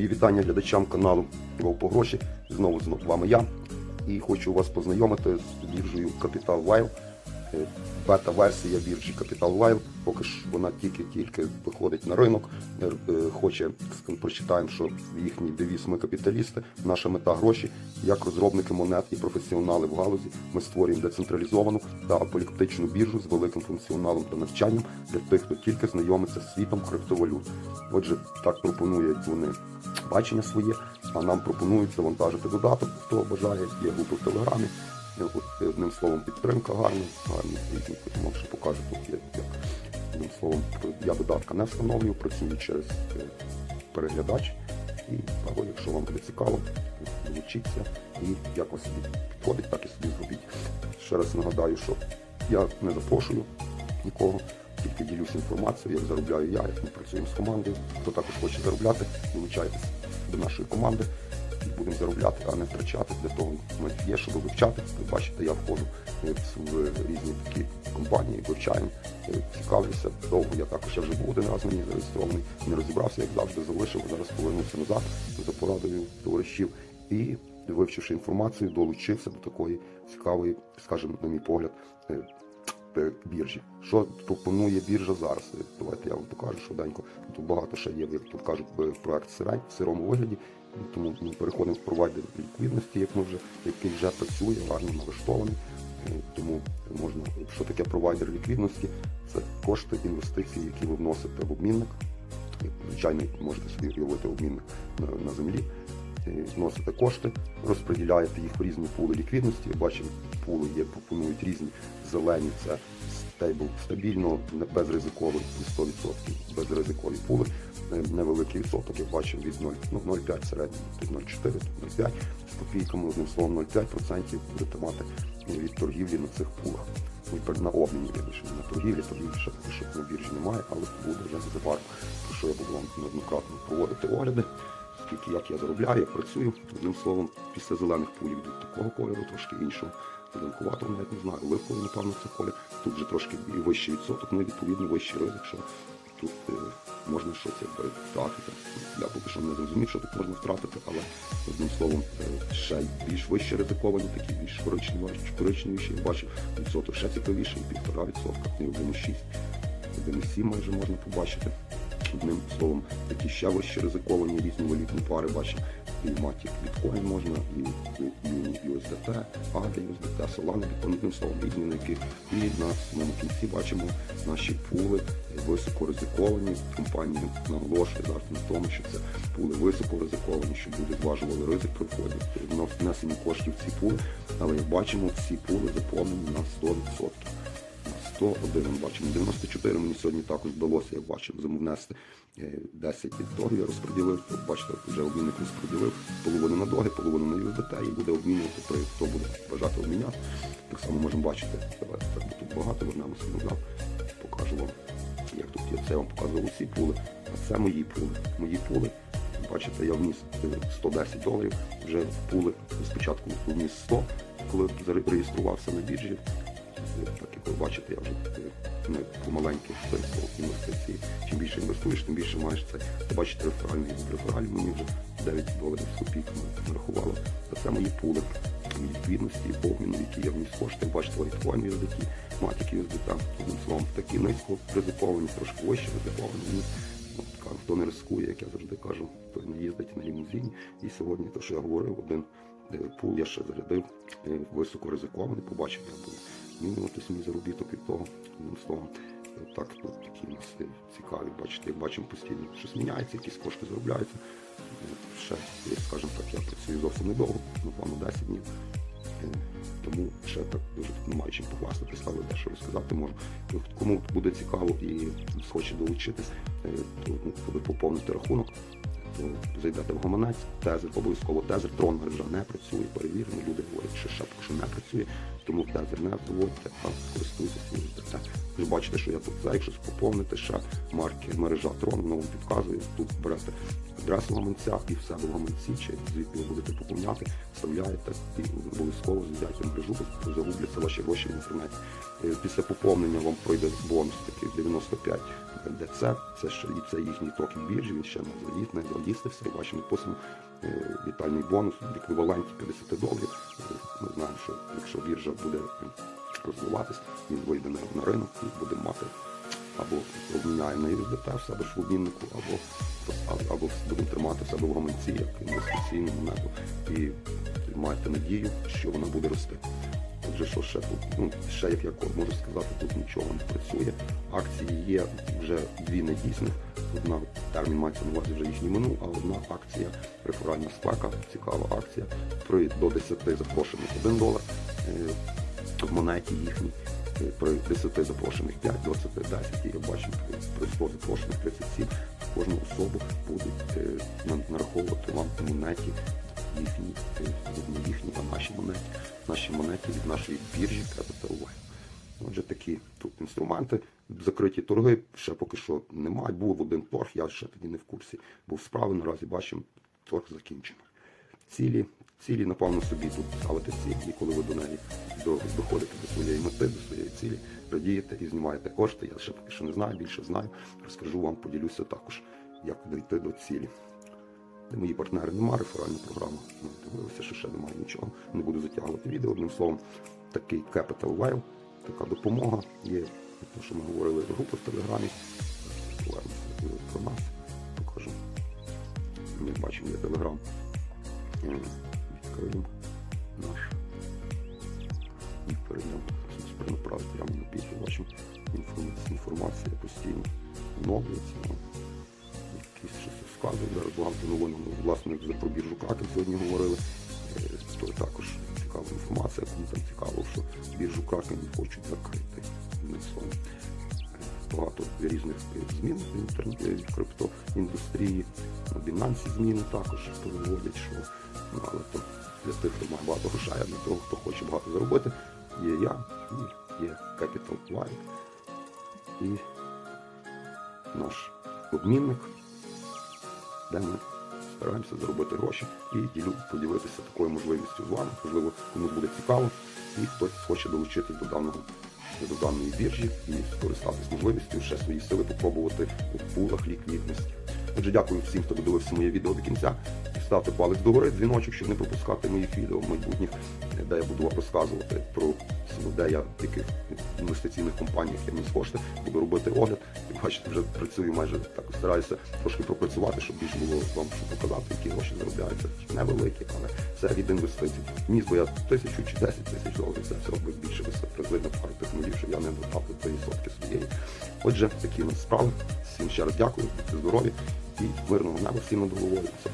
Мої вітання глядачам каналу Гол по гроші. Знову з вами я. І хочу вас познайомити з біржею Capital Wile. Бета-версія біржі Capital Wile. Поки ж вона тільки-тільки виходить на ринок. Е, е, Хоче прочитаємо, що їхній девіз ми капіталісти. Наша мета гроші. Як розробники монет і професіонали в галузі, ми створюємо децентралізовану та аполітичну біржу з великим функціоналом та навчанням для тих, хто тільки знайомиться з світом криптовалют. Отже, так пропонують вони бачення своє, а нам пропонують завантажити додаток, хто бажає, є групи в Телеграмі. Е, от, Одним словом, підтримка гарна, гарна, різні, потім ще покажу тут є як. Одним словом, я додатка не встановлюю, працюю через е, переглядач. І або якщо вам буде цікаво, долучіться і як вас собі підходить, так і собі зробіть. Ще раз нагадаю, що я не запрошую нікого, тільки ділюся інформацією, як заробляю я, як ми працюємо з командою. Хто також хоче заробляти, долучайтесь до нашої команди. Будемо заробляти, а не втрачати. Для того є, щоб вивчати. Ви бачите, я входжу в різні такі компанії, вивчаємо, е, цікавлюся. Довго я також я вже був один раз мені зареєстрований, не розібрався, як завжди залишив. Зараз повернувся назад за порадою товаришів і, вивчивши інформацію, долучився до такої цікавої, скажімо, на мій погляд, е, біржі. Що пропонує біржа зараз? Е, Давайте я вам покажу швиденько. Тут багато ще є, як тут кажуть, е, проект сирень в сирому вигляді. Тому ми переходимо з провайдер ліквідності, як ми вже, який вже працює, гарно налаштований. Е, Тому можна, що таке провайдер ліквідності? Це кошти інвестицій, які ви вносите в обмінник. Е, Звичайно, можете собі уявити обмінник на, на землі. Вносите кошти, розподіляєте їх в різні пули ліквідності. Бачимо, пули є, пропонують різні зелені, це стейбл стабільно, безризиковий, 100% безризикові пули. Е, Невеликий відсоток, як бачимо, від 0, ну, 0,5 середньо, тут 0,4, тут 0,5 з копійками, одним словом, 0,5% будете мати від торгівлі на цих пулах. Ну, і на обміні, вірніше, не на торгівлі, торгівлі ще поки що на біржі немає, але буде вже незабаром, про що я буду вам неоднократно проводити огляди, скільки як я заробляю, як працюю. Одним словом, після зелених пулів йдуть такого кольору, трошки іншого. Зеленкуватого навіть не знаю, оливковий, напевно, це колір. Тут вже трошки вищий відсоток, ну і відповідно вищий ризик, що тут е, можна щось якби втратити. Я поки що не зрозумів, що тут можна втратити, але одним словом, е, ще більш вище ризиковані, такі більш коричневі, коричневіші, я бачу, відсоток ще цікавіший, півтора відсотка, і 1,6. 1,7 майже можна побачити. Одним словом, такі ще вище ризиковані різні валютні пари бачимо. І Matic біткоін можна, і, і, і USDT, ADA, USDT, Solana, одним словом, різні які. І на самому кінці бачимо наші пули високо ризиковані. Компанія наголошує завжди на тому, що це пули високо ризиковані, щоб люди зважували ризик при на коштів в ці пули. Але як бачимо, ці пули заповнені на 100%. 101 бачимо. 94 мені сьогодні також вдалося, як бачив, замовнести 10 від доги я розподілив. Бачите, вже обмінник розподілив половину на доги, половину на USDT і буде обмінювати при хто буде бажати обміняти. Так само можемо бачити. Давайте так, тут багато вернемося назад. Покажу вам, як тут є. Це я вам показував усі пули, а це мої пули. Мої пули. Бачите, я вніс е, 110 доларів, вже пули спочатку вніс 100, коли зареєструвався на біржі. Так як ви бачите, я вже е, не помаленьки інвестиції. Чим більше інвестуєш, тим більше маєш це. Ви бачите, реферальний рефераль мені вже 9 доларів копійками нарахувало. Це мої пули ліквідності, обміну, які я вніс кошти. Бачите, лайткоін USDT, Matic USDT. Одним словом, такі низько ризиковані, трошки вище ризиковані. Хто не рискує, як я завжди кажу, той не їздить на лімузині. І сьогодні, те, що я говорив, один е, пул я ще зарядив е, високо ризикований, буде змінюватись мій заробіток від того. Одним словом, так, ну, такі у нас цікаві, бачите, як бачимо постійно, щось міняється, якісь кошти заробляються. Ще, скажімо так, я працюю зовсім недовго, напевно, 10 днів. Е, Тому ще так дуже немає чим похвастатись, але дещо розказати можу. Кому буде цікаво і хоче долучитись, е, то ну, поповнити рахунок, зайдете в гаманець, тезер, обов'язково тезер, трон мережа не працює, перевірено, люди говорять, що ще що не працює, тому тезер не вводьте, а користуйтесь USDT. Ви бачите, що я тут за, якщо поповнити ще марки мережа Трон, воно вам підказує. Тут берете адресу гаманця і в себе в гаманці, чи звідки ви будете поповняти, вставляєте і обов'язково звідяйте мережу, бо загубляться ваші гроші в інтернеті. Е, Після поповнення вам пройде бонус такий 95 ДЦ. Це ще це їхній токен біржі, він ще не залістився, і вашим відписано е, вітальний бонус в еквіваленті 50 доларів. Ми знаємо, що якщо біржа буде розвиватись, він вийде на, на ринок і буде мати або обміняє на USDT в себе ж в обміннику, або, або, або будемо тримати в себе в гаманці як інвестиційну монету і маєте надію, що вона буде рости. Отже, що ще тут? Ну, ще як я можу сказати, тут нічого не працює. Акції є вже дві недійсних. Одна термін мається на увазі вже їхній минув, а одна акція реферальна спека, цікава акція. При до 10 запрошених 1 долар е, в монеті їхній. Е, При 10 запрошених 5, 20, 10, і я бачу, при 100 запрошених 37 кожну особу будуть е, нараховувати вам в монеті їхні, е, їхні, а наші монеті, наші монеті від нашої біржі Capital One. Отже, такі тут інструменти. Закриті торги ще поки що немає. Був один торг, я ще тоді не в курсі. Був справи, наразі бачимо, торг закінчений. Цілі, цілі, напевно, собі тут ставити цілі, коли ви до неї до- доходите до своєї мети, до своєї цілі, радієте і знімаєте кошти. Я ще поки що не знаю, більше знаю. Розкажу вам, поділюся також, як дійти до цілі. Де мої партнери немає, реферальна програма. Дивилися, що ще немає нічого. Не буду затягувати відео. Одним словом, такий Capital Whale, така допомога є. Те, що ми говорили групи в Телеграмі. Про нас. Покажу. Як бачимо, є Телеграм. Відкриємо наш. І перейдемо. Перенаправити прямо на пісню. Бачимо інформація постійно оновлюється. Сьогодні говорили. Е, То також цікава інформація, кому там цікаво, що біржу Кракен хочуть закрити. Е, Багато різних змін в криптоіндустрії. На Binance зміни також проводять, що ну, але то для тих, хто має багато грошей, а для того, хто хоче багато заробити, є я і є Capital Light. І наш обмінник, де ми стараємося заробити гроші і ділю, поділитися такою можливістю з вами. Можливо, комусь буде цікаво, і хтось хоче долучитись до даного до даної біржі і скористатись можливістю ще свої сили попробувати у пулах ліквідності. Отже, дякую всім, хто додивився моє відео до кінця. Ставте палець догори, дзвіночок, щоб не пропускати моїх відео майбутніх, де я буду вам розказувати про де я в яких інвестиційних компаніях я міг кошти, буду робити огляд. Як бачите, вже працюю майже так стараюся трошки пропрацювати, щоб більше було вам що показати, які гроші заробляються. Невеликі, але це від інвестицій. Міг би я тисячу чи десять тисяч доларів, це все би більше призвиде пару тих нулів, що я не додав до тої сотки своєї. Отже, такі у нас справи. Всім ще раз дякую, будьте здорові і мирного неба всім над головою. Все.